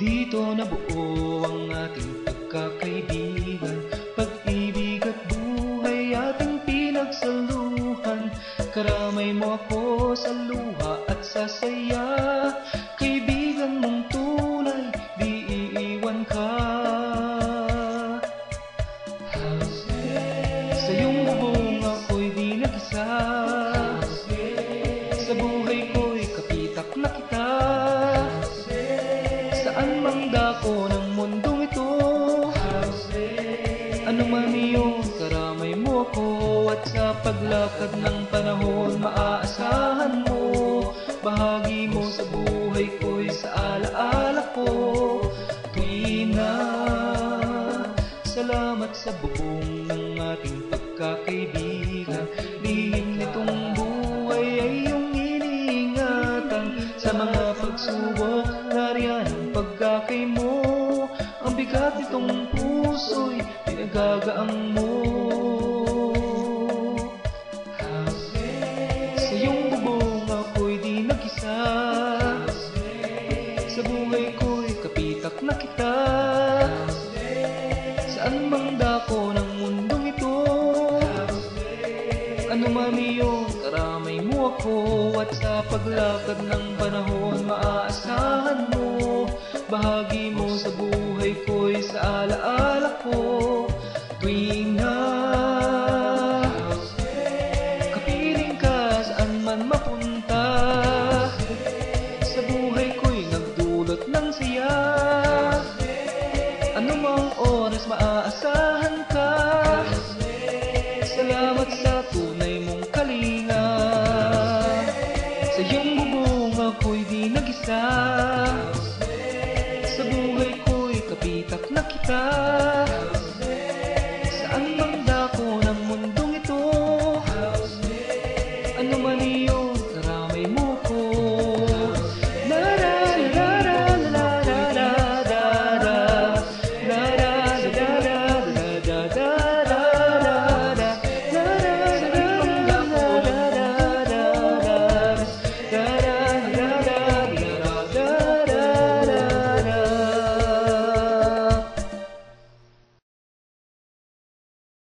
Dito nabuo ang ating pagkakaibigan. Pag-ibig at buhay ating pinagsaluhan. Karamay mo ako sa luha at sa saya. Kaibigan mong tunay, di iiwan ka. Sa iyong bubong ako'y di nag-isa Ano man iyon, karamay mo ako At sa paglakad ng panahon, maaasahan mo. Bahagi mo sa buhay ko'y sa alaala ko. Tuwing na. Salamat sa buong ng ating pagkakaibigan. Lihim nitong buhay ay iyong iniingatan Sa mga pagsubok, nariyan ang pagkakay mo bigat nitong puso'y pinagagaang mo. Sa iyong bubong ako'y di nag-isa. Sa buhay ko'y kapitak na kita. Saan mang dako ng mundong ito. Ano man iyon, karamay mo ako At sa paglakad ng panahon, maaasahan mo Bahagi mo sa buhay ko'y sa alaala ko. Tuwing na Kapiling ka saan man mapunta Sa buhay ko'y nagdulot ng siya. Ano mang oras maaasahan nag-isa